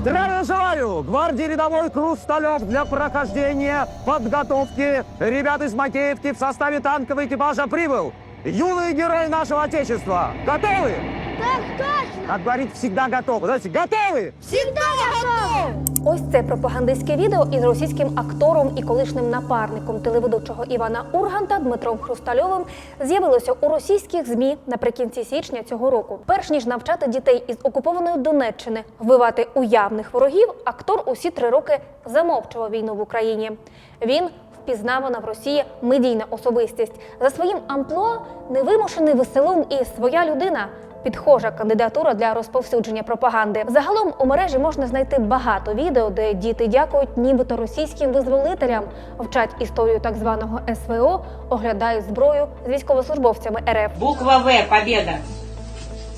Здравия желаю! Гвардии рядовой Хрусталев для прохождения подготовки ребят из Макеевки в составе танкового экипажа прибыл. Юные герои нашего Отечества. Готовы? Так точно! Как говорить, всегда готовы. Знаете, готовы? Всегда готов! Ось це пропагандистське відео із російським актором і колишнім напарником телеведучого Івана Урганта Дмитром Хрустальовим з'явилося у російських змі наприкінці січня цього року. Перш ніж навчати дітей із окупованої Донеччини вбивати уявних ворогів, актор усі три роки замовчував війну в Україні. Він впізнавана в Росії медійна особистість за своїм амплуа невимушений веселун і своя людина. Підхожа кандидатура для розповсюдження пропаганди. Загалом у мережі можна знайти багато відео, де діти дякують нібито російським визволителям, вчать історію так званого СВО, оглядають зброю з військовослужбовцями РФ. Буква В – победа.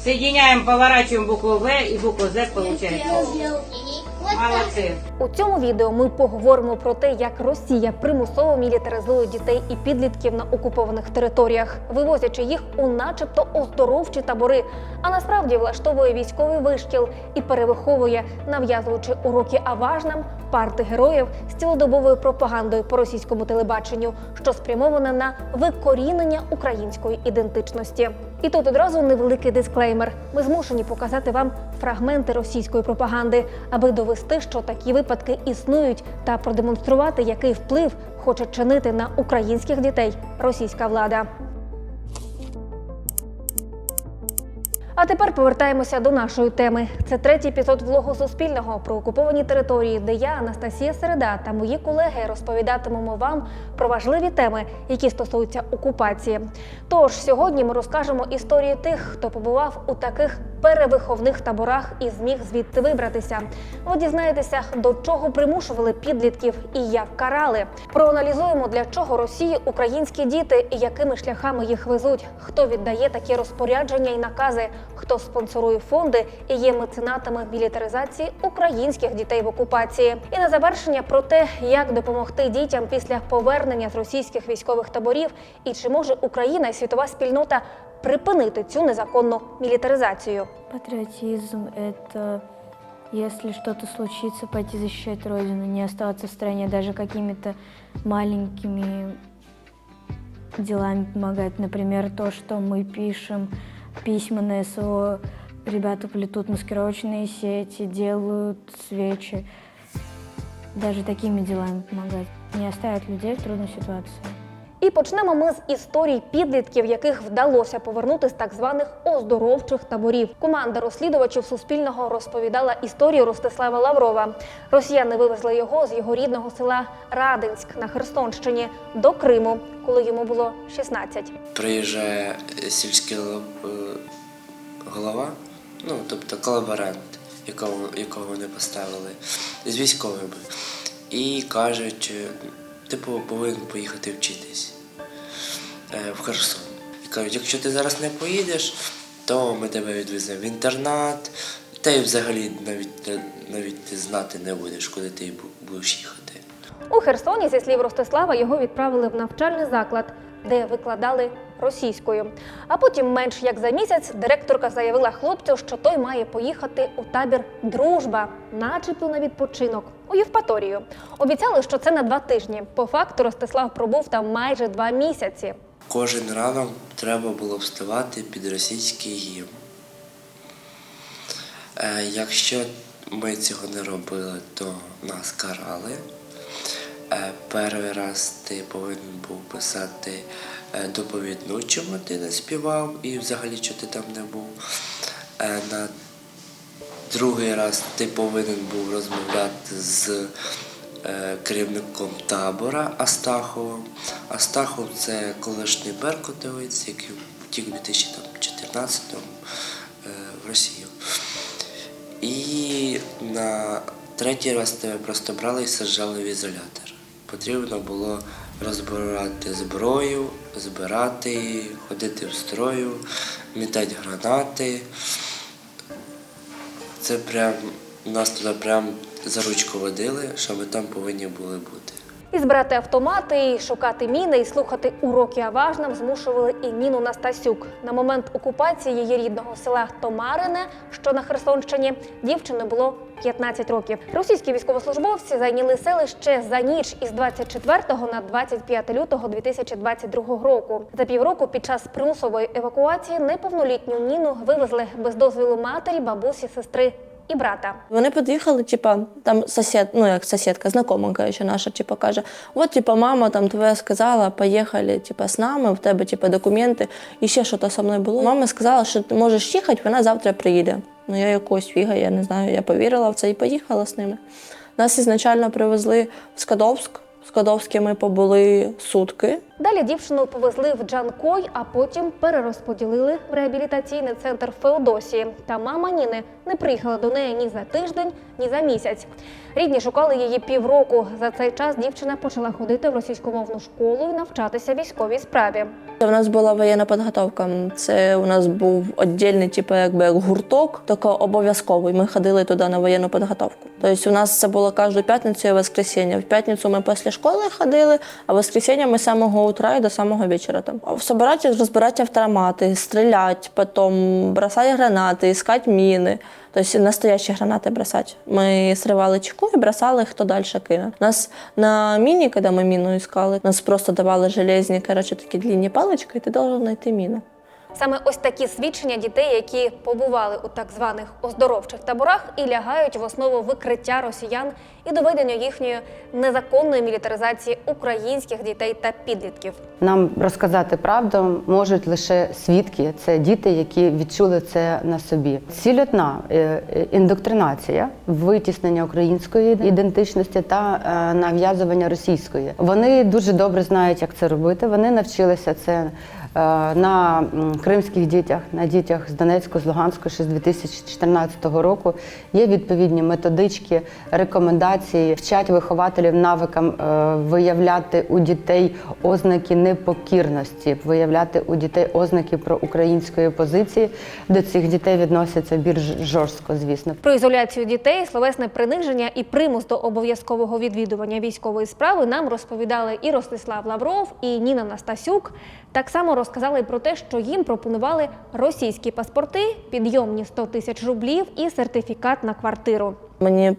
Соединяем, поворачиваем букву В и букву З получается. У цьому відео ми поговоримо про те, як Росія примусово мілітаризує дітей і підлітків на окупованих територіях, вивозячи їх у начебто оздоровчі табори, а насправді влаштовує військовий вишкіл і перевиховує, нав'язуючи уроки аважнам парти героїв з цілодобовою пропагандою по російському телебаченню, що спрямована на викорінення української ідентичності. І тут одразу невеликий дисклеймер. Ми змушені показати вам фрагменти російської пропаганди, аби довести, що такі випадки існують, та продемонструвати, який вплив хоче чинити на українських дітей російська влада. А тепер повертаємося до нашої теми. Це третій епізод влогу Суспільного про окуповані території, де я, Анастасія Середа та мої колеги розповідатимемо вам про важливі теми, які стосуються окупації. Тож сьогодні ми розкажемо історії тих, хто побував у таких перевиховних таборах і зміг звідти вибратися. Ви дізнаєтеся, до чого примушували підлітків і як карали. Проаналізуємо, для чого Росії українські діти і якими шляхами їх везуть, хто віддає такі розпорядження і накази, хто спонсорує фонди і є меценатами мілітаризації українських дітей в окупації. І на завершення про те, як допомогти дітям після повернення з російських військових таборів, і чи може Україна і світова спільнота припинити цю незаконну мілітаризацію. Патриотизм – это если что-то случится, пойти защищать Родину, не оставаться в стране даже какими-то маленькими делами помогать. Например, то, что мы пишем письма на СО, ребята плетут маскировочные сети, делают свечи. Даже такими делами помогать. Не оставить людей в трудной ситуации. І почнемо ми з історій підлітків, яких вдалося повернути з так званих оздоровчих таборів. Команда розслідувачів Суспільного розповідала історію Ростислава Лаврова. Росіяни вивезли його з його рідного села Радинськ на Херсонщині до Криму, коли йому було 16. приїжджає сільський е, голова, ну, тобто колаборант, якого, якого вони поставили, з військовими. І кажуть, е, типу, повинен поїхати вчитись е, в Херсон. І кажуть, якщо ти зараз не поїдеш, то ми тебе відвеземо в інтернат, та й взагалі навіть, навіть ти знати не будеш, куди ти будеш їхати. У Херсоні, зі слів Ростислава, його відправили в навчальний заклад, де викладали російською. А потім, менш як за місяць, директорка заявила хлопцю, що той має поїхати у табір Дружба, начебто на відпочинок у Євпаторію. Обіцяли, що це на два тижні. По факту Ростислав пробув там майже два місяці. Кожен ранок треба було вставати під російський гімн. Е, якщо ми цього не робили, то нас карали. Е, перший раз ти повинен був писати е, доповідну, чому ти не співав і взагалі чого ти там не був. Е, на другий раз ти повинен був розмовляти з е, керівником табора Астаховим. Астахов це колишній беркутовець, який втік у 2014 е, в Росію. І на третій раз тебе просто брали і саджали в ізолятор. Потрібно було розбирати зброю, збирати, її, ходити в строю, мітати гранати. Це прям нас туди прям за ручку водили, що ми там повинні були бути. І збирати автомати, і шукати міни, і слухати уроки аважнам змушували і Ніну Настасюк. На момент окупації її рідного села Томарине, що на Херсонщині, дівчини було 15 років. Російські військовослужбовці зайняли селище за ніч із 24 на 25 лютого 2022 року. За півроку під час примусової евакуації неповнолітню Ніну вивезли без дозволу матері, бабусі, сестри і брата. Вони під'їхали, типа, там сусід, ну як сусідка, знакома, коротше, наша, типа, каже: от, типа, мама там твоя сказала, поїхали, типа, з нами, в тебе, типа, документи, і ще щось со мною було. Мама сказала, що ти можеш їхати, вона завтра приїде. Ну, я якогось фіга, я не знаю, я повірила в це і поїхала з ними. Нас ізначально привезли в Скадовськ. В Скадовській ми побули сутки. Далі дівчину повезли в Джанкой, а потім перерозподілили в реабілітаційний центр Феодосії. Та мама Ніни не приїхала до неї ні за тиждень, ні за місяць. Рідні шукали її півроку. За цей час дівчина почала ходити в російськомовну школу і навчатися військовій справі. У нас була воєнна підготовка. Це у нас був віддільний, типу, якби як гурток, тільки обов'язковий. Ми ходили туди на воєнну підготовку. Тобто у нас це було кожну п'ятницю і воскресіння. В п'ятницю ми після школи ходили, а воскресіння ми самого утра і до самого вечора там. Собирати, розбирати автомати, стріляти, потім бросати гранати, іскати міни. Тобто настоящі гранати бросати. Ми сривали чеку і бросали, хто далі кине. Нас на міні, коли ми міну іскали, нас просто давали железні, коротше, такі длінні палички, і ти должен знайти міну. Саме ось такі свідчення дітей, які побували у так званих оздоровчих таборах, і лягають в основу викриття росіян і доведення їхньої незаконної мілітаризації українських дітей та підлітків. Нам розказати правду можуть лише свідки, це діти, які відчули це на собі. Цільотна е, е, індоктринація, витіснення української ідентичності та е, нав'язування російської. Вони дуже добре знають, як це робити. Вони навчилися це на кримських дітях, на дітях з Донецьку, з Луганську ще з 2014 року. Є відповідні методички, рекомендації, вчать вихователів навикам е, виявляти у дітей ознаки непокірності, виявляти у дітей ознаки про української позиції. До цих дітей відносяться більш жорстко, звісно. Про ізоляцію дітей, словесне приниження і примус до обов'язкового відвідування військової справи нам розповідали і Ростислав Лавров, і Ніна Настасюк. Так само розказали про те, що їм пропонували російські паспорти, підйомні 100 тисяч рублів і сертифікат на квартиру. Мені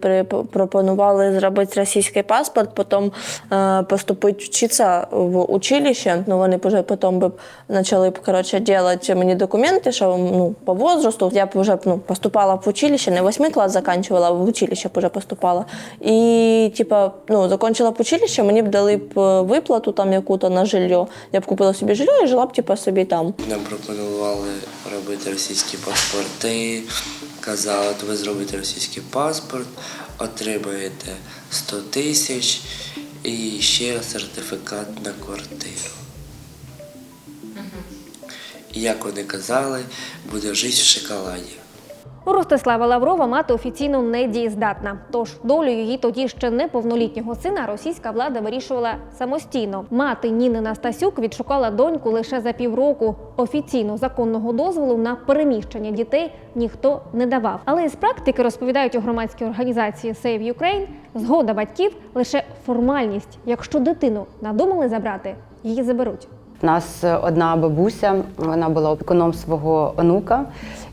пропонували зробити російський паспорт, потім е, поступити вчитися в училище. Ну, вони вже потім би почали б коротше, робити мені документи, що ну, по возрасту. Я б вже ну, поступала в училище, не восьмий клас закінчувала, в училище б вже поступала. І типа, ну, закінчила б училище, мені б дали б е, виплату там яку-то на жилье. Я б купила собі жилье і жила б типа, собі там. Нам пропонували робити російські паспорти. Казали, от ви зробите російський паспорт, отримаєте 100 тисяч і ще сертифікат на квартиру. І як вони казали, буде жити в шоколаді. Ростислава Лаврова мати офіційно недієздатна. Тож долю її тоді ще неповнолітнього сина російська влада вирішувала самостійно. Мати Ніни Настасюк відшукала доньку лише за півроку. Офіційно законного дозволу на переміщення дітей ніхто не давав. Але із практики розповідають у громадській організації Save Ukraine, згода батьків лише формальність. Якщо дитину надумали забрати, її заберуть. У нас одна бабуся, вона була опікуном свого онука,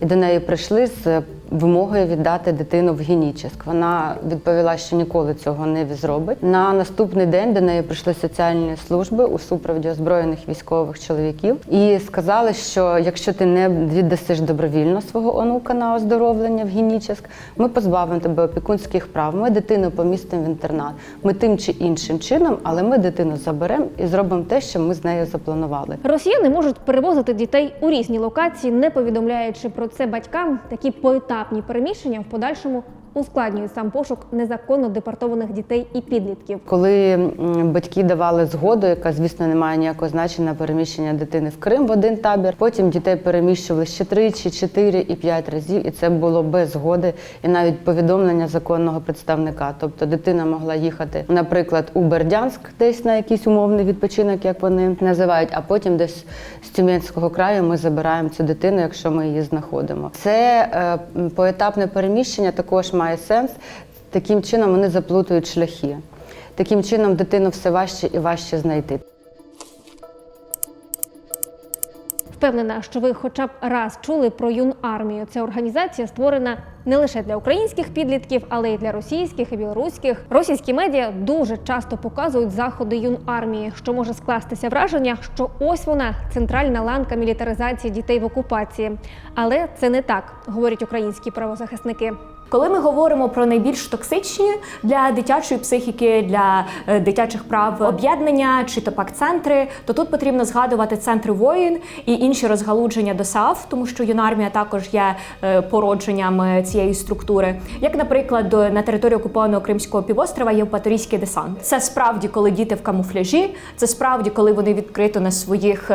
і до неї прийшли з вимогою віддати дитину в генічеськ. Вона відповіла, що ніколи цього не зробить. На наступний день до неї прийшли соціальні служби у супроводі озброєних військових чоловіків і сказали, що якщо ти не віддасиш добровільно свого онука на оздоровлення в генічеськ, ми позбавимо тебе опікунських прав. Ми дитину помістимо в інтернат. Ми тим чи іншим чином, але ми дитину заберемо і зробимо те, що ми з нею запланували. Росіяни можуть перевозити дітей у різні локації, не повідомляючи про це батькам. Такі поетапні переміщення в подальшому ускладнюють сам пошук незаконно депортованих дітей і підлітків. Коли батьки давали згоду, яка, звісно, не має ніякого значення переміщення дитини в Крим в один табір, потім дітей переміщували ще три, чи чотири і п'ять разів, і це було без згоди і навіть повідомлення законного представника. Тобто дитина могла їхати, наприклад, у Бердянськ, десь на якийсь умовний відпочинок, як вони називають, а потім десь з Тюменського краю ми забираємо цю дитину, якщо ми її знаходимо. Це е, поетапне переміщення також має сенс. Таким чином вони заплутують шляхи. таким чином дитину все важче і важче знайти. Впевнена, що ви хоча б раз чули про юн армію. Ця організація створена не лише для українських підлітків, але й для російських і білоруських. Російські медіа дуже часто показують заходи юн армії, що може скластися враження, що ось вона центральна ланка мілітаризації дітей в окупації. Але це не так, говорять українські правозахисники. Коли ми говоримо про найбільш токсичні для дитячої психіки, для е, дитячих прав об'єднання чи то пак центри, то тут потрібно згадувати центри воїн і інші розгалудження ДОСААФ, тому що юнармія також є е, породженням е, цієї структури. Як, наприклад, на території окупованого Кримського півострова є Євпаторійський десант. Це справді, коли діти в камуфляжі, це справді, коли вони відкрито на своїх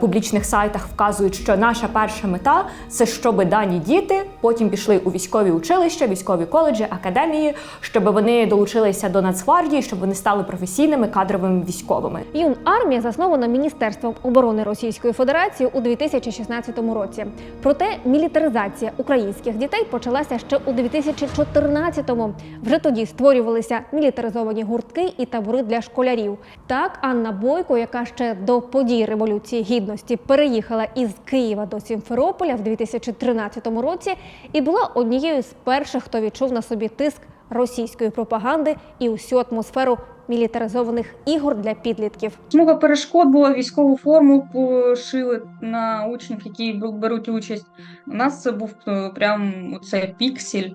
публічних сайтах вказують, що наша перша мета це щоб дані діти потім пішли у військові училища, військові коледжі, академії, щоб вони долучилися до Нацгвардії, щоб вони стали професійними кадровими військовими. Юн армія заснована Міністерством оборони Російської Федерації у 2016 році. Проте мілітаризація українських дітей почалася ще у 2014-му. Вже тоді створювалися мілітаризовані гуртки і табори для школярів. Так Анна Бойко, яка ще до подій революції гідності переїхала із Києва до Сімферополя в 2013 році, і була однією з перших, хто відчув на собі тиск російської пропаганди і усю атмосферу мілітаризованих ігор для підлітків. Смуга перешкод була військову форму пошили на учнів, які беруть участь. У нас це був е, прям оце піксель,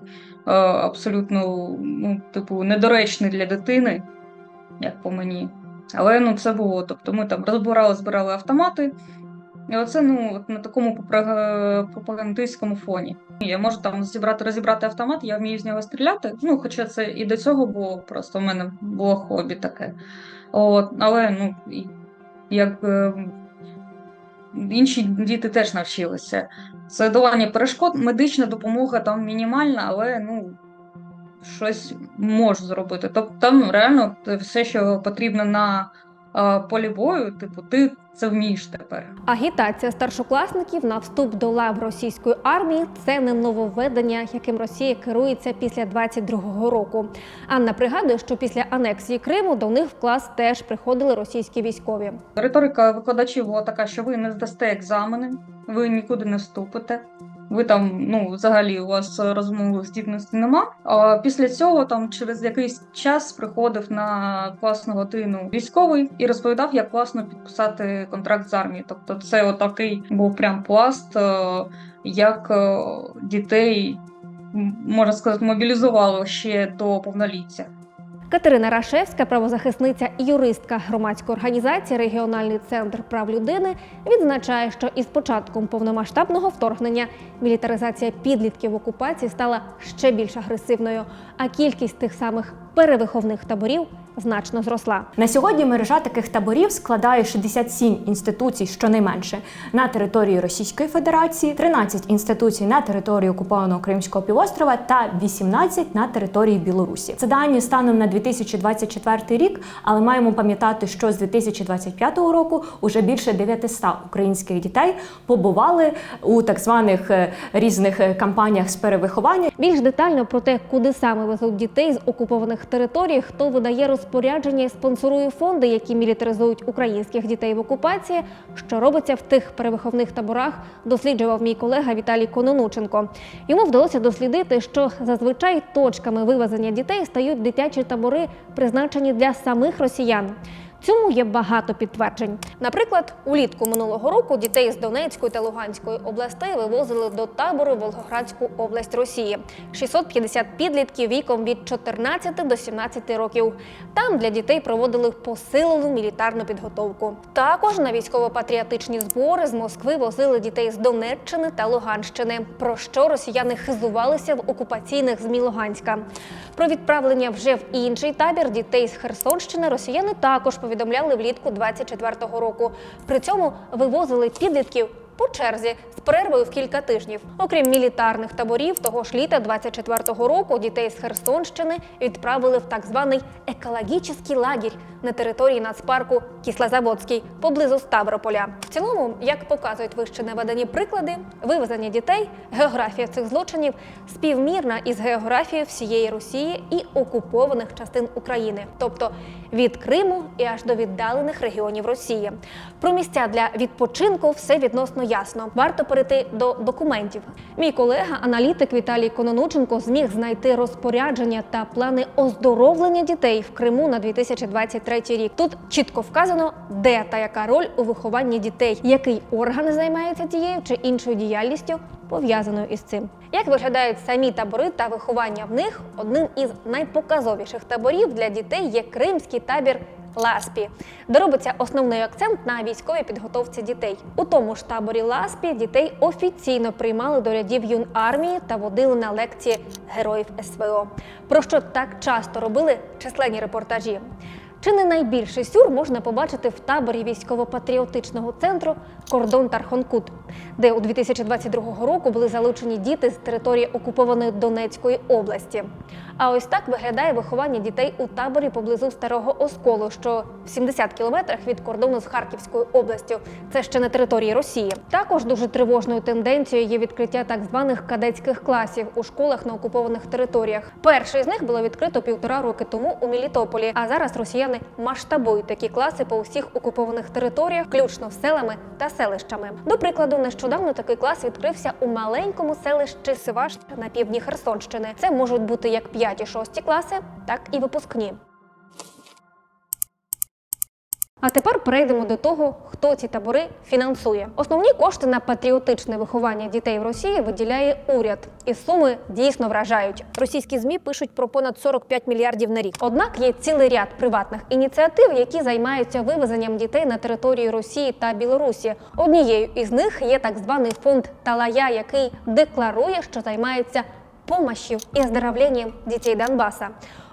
е, абсолютно ну, типу, недоречний для дитини, як по мені. Але ну, це було. Тобто ми там розбирали, збирали автомати. І оце ну, от на такому пропагандистському фоні. Я можу там зібрати, розібрати автомат, я вмію з нього стріляти. Ну, хоча це і до цього було, просто в мене було хобі таке. От, але ну, як е, інші діти теж навчилися. Це долання перешкод, медична допомога там мінімальна, але ну, щось можу зробити. Тобто там реально все, що потрібно на полі бою, типу, ти це вмієш тепер. Агітація старшокласників на вступ до лав російської армії це не нововведення, яким Росія керується після 22-го року. Анна пригадує, що після анексії Криму до них в клас теж приходили російські військові. Риторика викладачів була така, що ви не здасте екзамени, ви нікуди не вступите. Ви там, ну, взагалі, у вас розмови здібності нема. А після цього, там, через якийсь час приходив на класну годину військовий і розповідав, як класно підписати контракт з армією. Тобто, це отакий був прям пласт, е, як е, дітей, можна сказати, мобілізувало ще до повноліття. Катерина Рашевська, правозахисниця і юристка громадської організації Регіональний центр прав людини, відзначає, що із початком повномасштабного вторгнення мілітаризація підлітків в окупації стала ще більш агресивною, а кількість тих самих перевиховних таборів значно зросла. На сьогодні мережа таких таборів складає 67 інституцій, щонайменше на території Російської Федерації, 13 інституцій на території окупованого Кримського півострова та 18 на території Білорусі. Це дані станом на 2024 рік, але маємо пам'ятати, що з 2025 року уже більше 900 українських дітей побували у так званих е, різних е, кампаніях з перевиховання. Більш детально про те, куди саме везуть дітей з окупованих територій, хто видає розпорядження і спонсорує фонди, які мілітаризують українських дітей в окупації, що робиться в тих перевиховних таборах, досліджував мій колега Віталій Кононученко. Йому вдалося дослідити, що зазвичай точками вивезення дітей стають дитячі табори, призначені для самих росіян. Цьому є багато підтверджень. Наприклад, улітку минулого року дітей з Донецької та Луганської областей вивозили до табору Волгоградську область Росії. 650 підлітків віком від 14 до 17 років. Там для дітей проводили посилену мілітарну підготовку. Також на військово-патріотичні збори з Москви возили дітей з Донеччини та Луганщини, про що росіяни хизувалися в окупаційних ЗМІ Луганська. Про відправлення вже в інший табір дітей з Херсонщини росіяни також повідомляли влітку 24-го року. При цьому вивозили підлітків по черзі з перервою в кілька тижнів. Окрім мілітарних таборів, того ж літа 24-го року дітей з Херсонщини відправили в так званий екологічний лагерь на території нацпарку Кислозаводський поблизу Ставрополя. В цілому, як показують вище наведені приклади, вивезення дітей, географія цих злочинів співмірна із географією всієї Росії і окупованих частин України, тобто від Криму і аж до віддалених регіонів Росії. Про місця для відпочинку все відносно ясно. Варто перейти до документів. Мій колега, аналітик Віталій Кононученко, зміг знайти розпорядження та плани оздоровлення дітей в Криму на 2023 рік. Тут чітко вказано, де та яка роль у вихованні дітей, який орган займається тією чи іншою діяльністю, пов'язаною із цим. Як виглядають самі табори та виховання в них, одним із найпоказовіших таборів для дітей є кримський табір. Ласпі, де робиться основний акцент на військовій підготовці дітей. У тому ж таборі Ласпі дітей офіційно приймали до рядів юнармії та водили на лекції героїв СВО, про що так часто робили численні репортажі. Чи не найбільший сюр можна побачити в таборі військово-патріотичного центру Кордон Тархонкут, де у 2022 року були залучені діти з території окупованої Донецької області. А ось так виглядає виховання дітей у таборі поблизу Старого Осколу, що в 70 кілометрах від кордону з Харківською областю. Це ще на території Росії. Також дуже тривожною тенденцією є відкриття так званих кадетських класів у школах на окупованих територіях. Перший з них було відкрито півтора роки тому у Мелітополі. А зараз росіяни масштабують такі класи по усіх окупованих територіях, включно з селами та селищами. До прикладу, нещодавно такий клас відкрився у маленькому селищі Сиваш на півдні Херсонщини. Це можуть бути як 5 і 6 класи, так і випускні. А тепер перейдемо до того, хто ці табори фінансує. Основні кошти на патріотичне виховання дітей в Росії виділяє уряд, і суми дійсно вражають. Російські змі пишуть про понад 45 мільярдів на рік. Однак є цілий ряд приватних ініціатив, які займаються вивезенням дітей на території Росії та Білорусі. Однією із них є так званий фонд Талая, який декларує, що займається помощью і оздоровленням дітей Донбаса.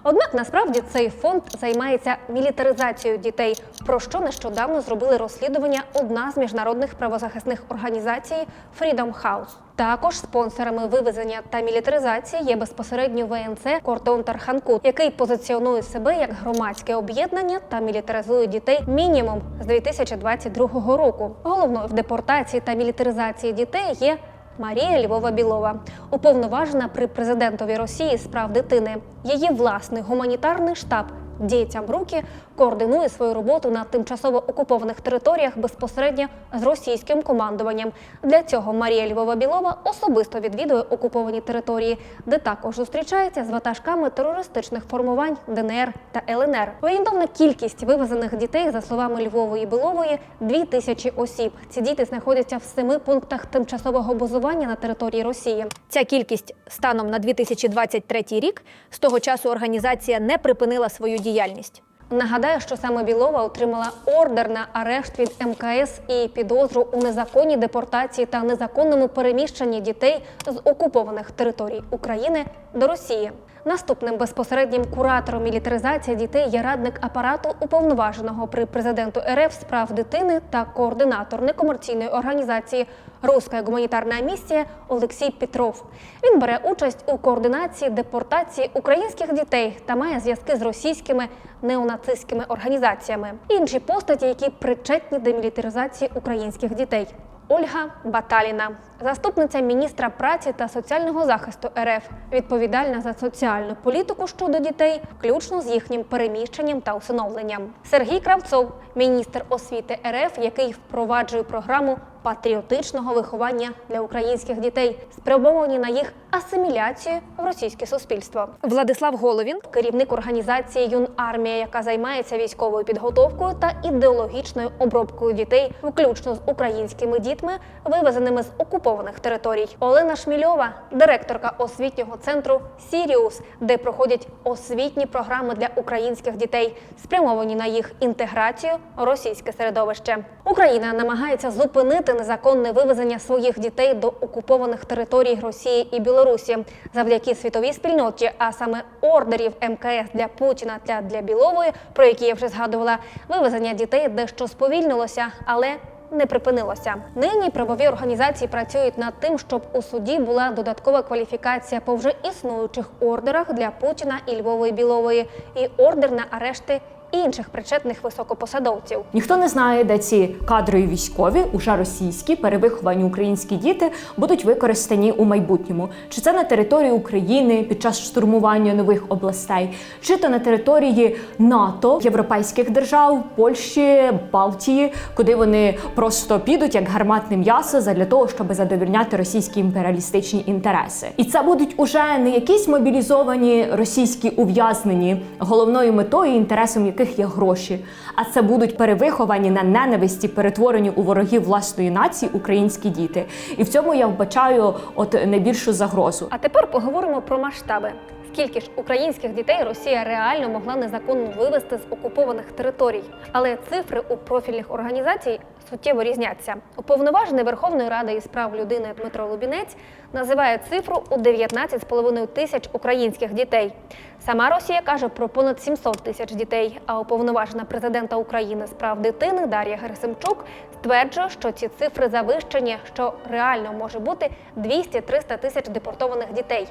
Однак насправді цей фонд займається мілітаризацією дітей, про що нещодавно зробили розслідування одна з міжнародних правозахисних організацій Freedom House. Також спонсорами вивезення та мілітаризації є безпосередньо ВНЦ Кордон Тарханкут, який позиціонує себе як громадське об'єднання та мілітаризує дітей мінімум з 2022 року. Головною в депортації та мілітаризації дітей є Марія Львова Білова, уповноважена при президентові Росії з прав дитини. Її власний гуманітарний штаб дітям руки координує свою роботу на тимчасово окупованих територіях безпосередньо з російським командуванням. Для цього Марія Львова Білова особисто відвідує окуповані території, де також зустрічається з ватажками терористичних формувань ДНР та ЛНР. Орієнтовна кількість вивезених дітей, за словами Львової Білової, дві тисячі осіб. Ці діти знаходяться в семи пунктах тимчасового базування на території Росії. Ця кількість станом на 2023 рік з того часу організація не припинила свою діяльність. Нагадаю, що саме Білова отримала ордер на арешт від МКС і підозру у незаконній депортації та незаконному переміщенні дітей з окупованих територій України до Росії. Наступним безпосереднім куратором мілітаризації дітей є радник апарату уповноваженого при президенту РФ з прав дитини та координатор некомерційної організації Руська гуманітарна місія Олексій Петров. Він бере участь у координації депортації українських дітей та має зв'язки з російськими неонацистськими організаціями. Інші постаті, які причетні до мілітаризації українських дітей. Ольга Баталіна, заступниця міністра праці та соціального захисту РФ, відповідальна за соціальну політику щодо дітей, включно з їхнім переміщенням та усиновленням. Сергій Кравцов, міністр освіти РФ, який впроваджує програму патріотичного виховання для українських дітей, спрямовані на їх асиміляцію в російське суспільство. Владислав Головін, керівник організації Юнармія, яка займається військовою підготовкою та ідеологічною обробкою дітей, включно з українськими дітьми, вивезеними з окупованих територій. Олена Шмільова, директорка освітнього центру Сіріус, де проходять освітні програми для українських дітей, спрямовані на їх інтеграцію у російське середовище. Україна намагається зупинити незаконне вивезення своїх дітей до окупованих територій Росії і Білорусі завдяки світовій спільноті, а саме ордерів МКС для Путіна та для Білової, про які я вже згадувала, вивезення дітей дещо сповільнилося, але не припинилося. Нині правові організації працюють над тим, щоб у суді була додаткова кваліфікація по вже існуючих ордерах для Путіна і Львової Білової, і ордер на арешти інших причетних високопосадовців. Ніхто не знає, де ці кадрові військові, уже російські, перевиховані українські діти будуть використані у майбутньому. Чи це на території України під час штурмування нових областей, чи то на території НАТО, європейських держав, Польщі, Балтії, куди вони просто підуть як гарматне м'ясо задля того, щоб задовільняти російські імперіалістичні інтереси. І це будуть уже не якісь мобілізовані російські ув'язнені, головною метою і інтересом яких є гроші, а це будуть перевиховані на ненависті, перетворені у ворогів власної нації українські діти. І в цьому я вбачаю от найбільшу загрозу. А тепер поговоримо про масштаби. Скільки ж українських дітей Росія реально могла незаконно вивезти з окупованих територій? Але цифри у профільних організацій суттєво різняться. Уповноважений Верховної Ради із прав людини Дмитро Лубінець називає цифру у 19,5 тисяч українських дітей. Сама Росія каже про понад 700 тисяч дітей. А уповноважена президента України з прав дитини Дар'я Герасимчук стверджує, що ці цифри завищені, що реально може бути 200-300 тисяч депортованих дітей.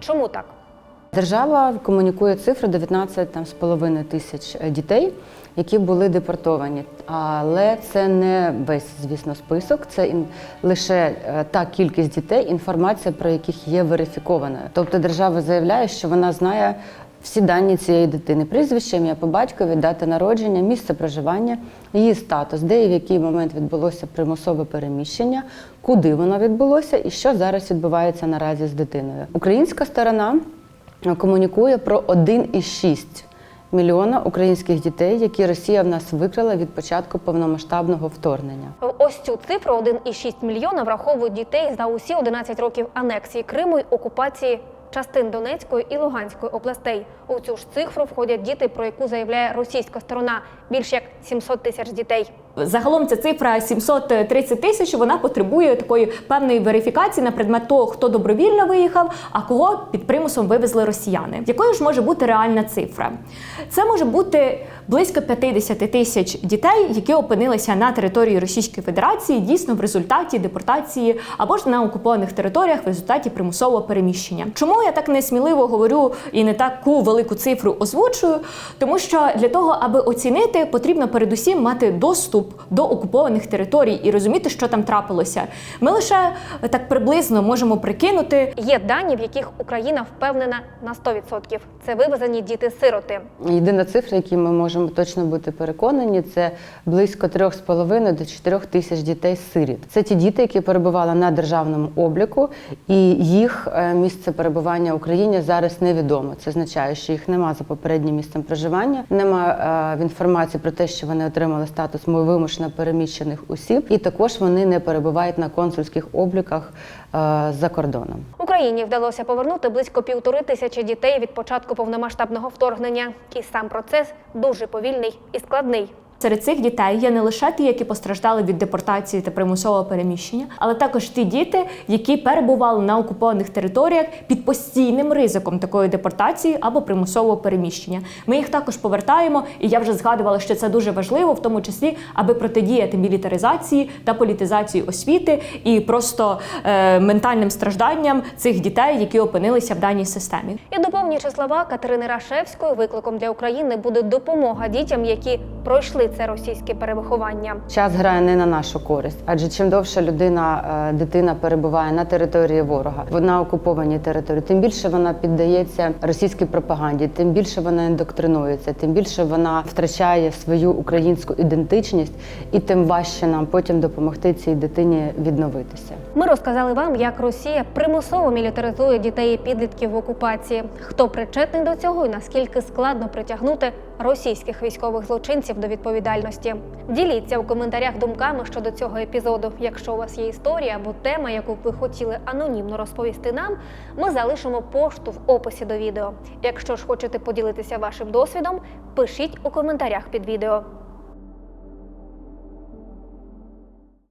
Чому так? Держава комунікує цифру 19,5 тисяч е, дітей, які були депортовані. Але це не весь, звісно, список. Це лише е, та кількість дітей, інформація про яких є верифікованою. Тобто держава заявляє, що вона знає всі дані цієї дитини: прізвище, ім'я по батькові, дата народження, місце проживання, її статус, де і в який момент відбулося примусове переміщення, куди воно відбулося і що зараз відбувається наразі з дитиною. Українська сторона комунікує про 1,6 мільйона українських дітей, які Росія в нас викрала від початку повномасштабного вторгнення. Ось цю цифру 1,6 мільйона враховують дітей за усі 11 років анексії Криму й окупації частин Донецької і Луганської областей. У цю ж цифру входять діти, про яку заявляє російська сторона більш як 700 тисяч дітей. Загалом ця цифра 730 тисяч. Вона потребує такої певної верифікації на предмет того, хто добровільно виїхав, а кого під примусом вивезли росіяни. Якою ж може бути реальна цифра? Це може бути близько 50 тисяч дітей, які опинилися на території Російської Федерації дійсно в результаті депортації або ж на окупованих територіях в результаті примусового переміщення. Чому я так несміливо говорю і не таку велику цифру озвучую? Тому що для того, аби оцінити, потрібно передусім мати доступ до окупованих територій і розуміти, що там трапилося. Ми лише так приблизно можемо прикинути. Є дані, в яких Україна впевнена на 100%. Це вивезені діти-сироти. Єдина цифра, які ми можемо точно бути переконані, це близько 3,5 до 4 тисяч дітей-сиріт. Це ті діти, які перебували на державному обліку, і їх е, місце перебування в Україні зараз невідомо. Це означає, що їх нема за попереднім місцем проживання, нема е, інформації про те, що вони отримали статус вимушено переміщених осіб, і також вони не перебувають на консульських обліках е, за кордоном. Україні вдалося повернути близько півтори тисячі дітей від початку повномасштабного вторгнення. І сам процес дуже повільний і складний. Серед цих дітей є не лише ті, які постраждали від депортації та примусового переміщення, але також ті діти, які перебували на окупованих територіях під постійним ризиком такої депортації або примусового переміщення. Ми їх також повертаємо, і я вже згадувала, що це дуже важливо, в тому числі, аби протидіяти мілітаризації та політизації освіти і просто е, ментальним стражданням цих дітей, які опинилися в даній системі. І доповнюючи слова Катерини Рашевської, викликом для України буде допомога дітям, які пройшли це російське перевиховання. Час грає не на нашу користь, адже чим довше людина, е, дитина перебуває на території ворога, на окупованій території, тим більше вона піддається російській пропаганді, тим більше вона індоктринується, тим більше вона втрачає свою українську ідентичність, і тим важче нам потім допомогти цій дитині відновитися. Ми розказали вам, як Росія примусово мілітаризує дітей і підлітків в окупації. Хто причетний до цього і наскільки складно притягнути російських військових злочинців до відповідальності? Діліться у коментарях думками щодо цього епізоду. Якщо у вас є історія або тема, яку ви хотіли анонімно розповісти нам, ми залишимо пошту в описі до відео. Якщо ж хочете поділитися вашим досвідом, пишіть у коментарях під відео.